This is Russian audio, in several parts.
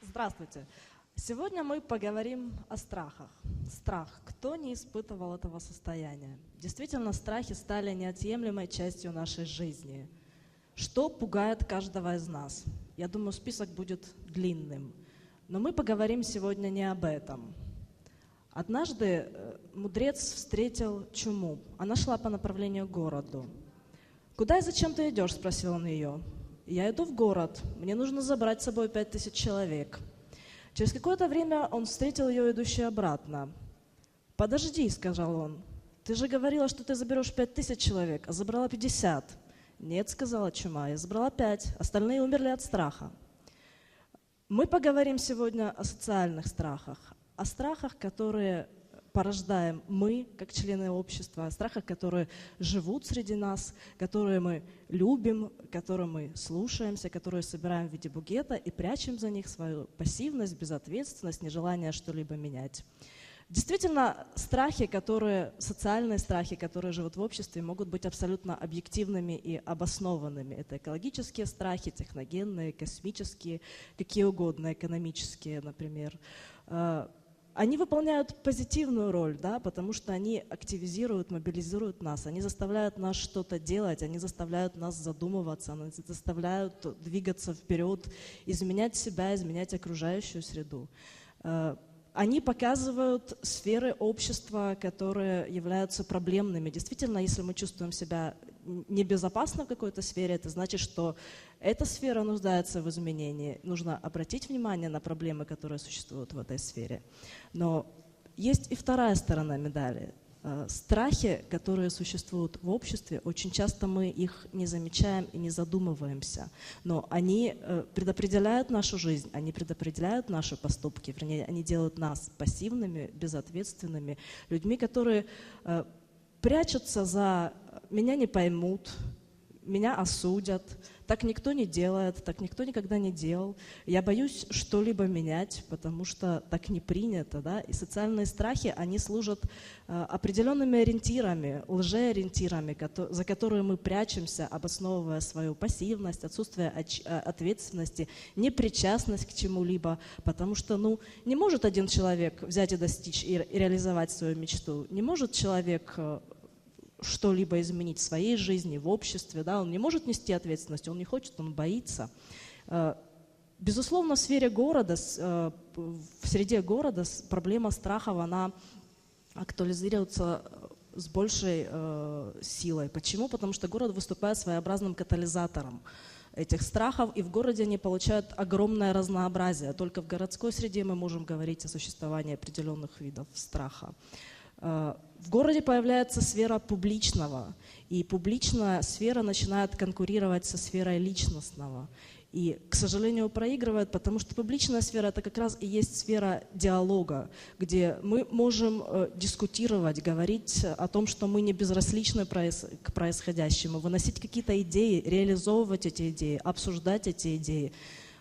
Здравствуйте. Сегодня мы поговорим о страхах. Страх. Кто не испытывал этого состояния? Действительно, страхи стали неотъемлемой частью нашей жизни. Что пугает каждого из нас? Я думаю, список будет длинным. Но мы поговорим сегодня не об этом. Однажды э, мудрец встретил чуму. Она шла по направлению к городу. «Куда и зачем ты идешь?» – спросил он ее. «Я иду в город. Мне нужно забрать с собой пять тысяч человек». Через какое-то время он встретил ее, идущей обратно. «Подожди», — сказал он, — «ты же говорила, что ты заберешь пять тысяч человек, а забрала пятьдесят». «Нет», — сказала чума, — «я забрала пять, остальные умерли от страха». Мы поговорим сегодня о социальных страхах, о страхах, которые порождаем мы, как члены общества, о страхах, которые живут среди нас, которые мы любим, которым мы слушаемся, которые собираем в виде бугета и прячем за них свою пассивность, безответственность, нежелание что-либо менять. Действительно, страхи, которые, социальные страхи, которые живут в обществе, могут быть абсолютно объективными и обоснованными. Это экологические страхи, техногенные, космические, какие угодно, экономические, например. Они выполняют позитивную роль, да, потому что они активизируют, мобилизируют нас, они заставляют нас что-то делать, они заставляют нас задумываться, они заставляют двигаться вперед, изменять себя, изменять окружающую среду. Э, они показывают сферы общества, которые являются проблемными. Действительно, если мы чувствуем себя небезопасно в какой-то сфере, это значит, что эта сфера нуждается в изменении. Нужно обратить внимание на проблемы, которые существуют в этой сфере. Но есть и вторая сторона медали. Э, страхи, которые существуют в обществе, очень часто мы их не замечаем и не задумываемся, но они э, предопределяют нашу жизнь, они предопределяют наши поступки, вернее, они делают нас пассивными, безответственными, людьми, которые э, прячутся за «меня не поймут», «меня осудят», так никто не делает, так никто никогда не делал. Я боюсь что-либо менять, потому что так не принято. Да? И социальные страхи, они служат э, определенными ориентирами, лжеориентирами, за которые мы прячемся, обосновывая свою пассивность, отсутствие э, ответственности, непричастность к чему-либо. Потому что ну, не может один человек взять и достичь и реализовать свою мечту. Не может человек э, что-либо изменить в своей жизни, в обществе, да, он не может нести ответственность, он не хочет, он боится. Э, безусловно, в сфере города, э, в среде города проблема страхов, она актуализируется э, с большей силой. Почему? Потому что город выступает своеобразным катализатором этих страхов, и в городе они получают огромное разнообразие. Только в городской среде мы можем говорить о существовании определенных видов страха. В городе появляется сфера публичного, и публичная сфера начинает конкурировать со сферой личностного. И, к сожалению, проигрывает, потому что публичная сфера это как раз и есть сфера диалога, где мы можем э, дискутировать, говорить о том, что мы не безразличны к происходящему, выносить какие-то идеи, реализовывать эти идеи, обсуждать эти идеи.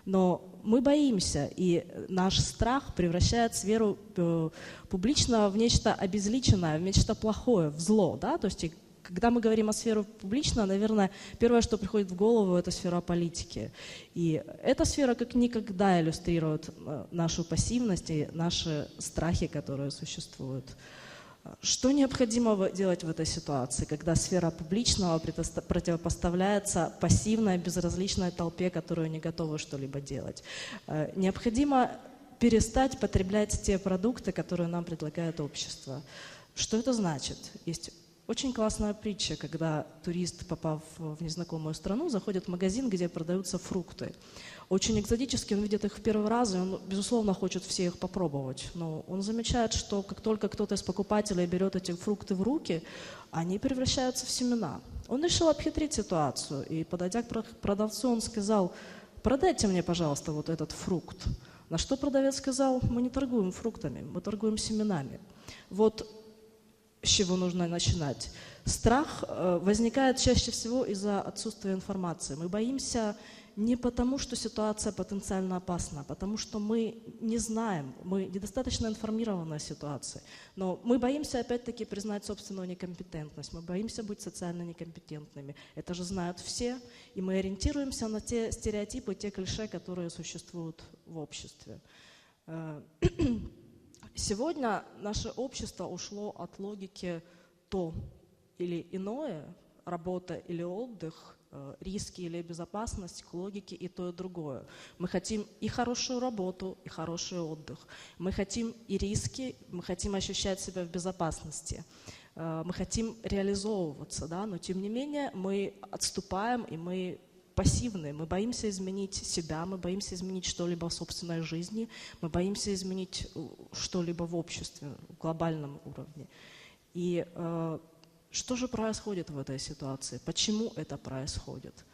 Но мы боимся, и наш страх превращает сферу э, публичного в нечто обезличенное, в нечто плохое, в зло. Да? То есть, когда мы говорим о сфере публичного, наверное, первое, что приходит в голову, это сфера политики. И эта сфера как никогда иллюстрирует э, нашу пассивность и наши страхи, которые существуют. Что необходимо делать в этой ситуации, когда сфера публичного противопоставляется пассивной, безразличной толпе, которая не готова что-либо делать? Э, необходимо перестать потреблять те продукты, которые нам предлагает общество. Что это значит? Есть очень классная притча, когда турист, попав в незнакомую страну, заходит в магазин, где продаются фрукты очень экзотические, он видит их в первый раз, и он, безусловно, хочет все их попробовать. Но он замечает, что как только кто-то из покупателей берет эти фрукты в руки, они превращаются в семена. Он решил обхитрить ситуацию, и, подойдя к продавцу, он сказал, продайте мне, пожалуйста, вот этот фрукт. На что продавец сказал, мы не торгуем фруктами, мы торгуем семенами. Вот с чего нужно начинать. Страх э, возникает чаще всего из-за отсутствия информации. Мы боимся не потому, что ситуация потенциально опасна, а потому что мы не знаем, мы недостаточно информированы о ситуации. Но мы боимся опять-таки признать собственную некомпетентность, мы боимся быть социально некомпетентными. Это же знают все, и мы ориентируемся на те стереотипы, те клише, которые существуют в обществе. Сегодня наше общество ушло от логики то или иное, работа или отдых, Э, риски или безопасность, к логике и то, и другое. Мы хотим и хорошую работу, и хороший отдых. Мы хотим и риски, мы хотим ощущать себя в безопасности. Э, мы хотим реализовываться, да, но тем не менее мы отступаем и мы пассивные, мы боимся изменить себя, мы боимся изменить что-либо в собственной жизни, мы боимся изменить э, что-либо в обществе, в глобальном уровне. И э, что же происходит в этой ситуации? Почему это происходит?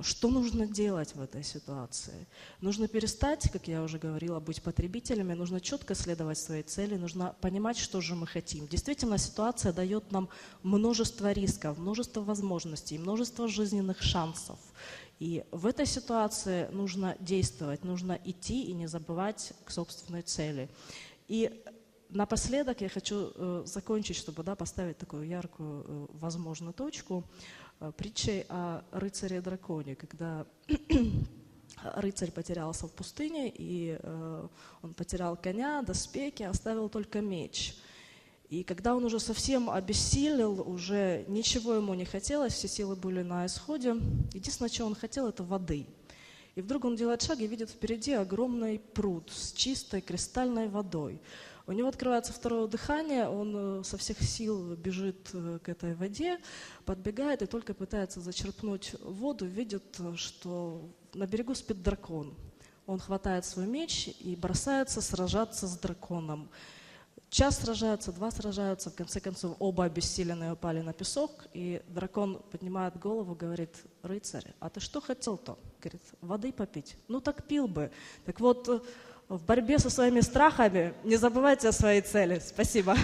Что нужно делать в этой ситуации? Нужно перестать, как я уже говорила, быть потребителями, нужно четко следовать своей цели, нужно понимать, что же мы хотим. Действительно, ситуация дает нам множество рисков, множество возможностей, множество жизненных шансов. И в этой ситуации нужно действовать, нужно идти и не забывать к собственной цели. И напоследок я хочу э, закончить, чтобы да, поставить такую яркую, э, возможно, точку притчей о рыцаре-драконе, когда рыцарь потерялся в пустыне, и э, он потерял коня, доспехи, оставил только меч. И когда он уже совсем обессилел, уже ничего ему не хотелось, все силы были на исходе, единственное, что он хотел, это воды. И вдруг он делает шаг и видит впереди огромный пруд с чистой кристальной водой. У него открывается второе дыхание, он э, со всех сил бежит э, к этой воде, подбегает и только пытается зачерпнуть воду, видит, э, что на берегу спит дракон. Он хватает свой меч и бросается сражаться с драконом. Час сражаются, два сражаются, в конце концов оба обессиленные упали на песок, и дракон поднимает голову, говорит, рыцарь, а ты что хотел-то? Говорит, воды попить. Ну так пил бы. Так вот, в борьбе со своими страхами не забывайте о своей цели. Спасибо.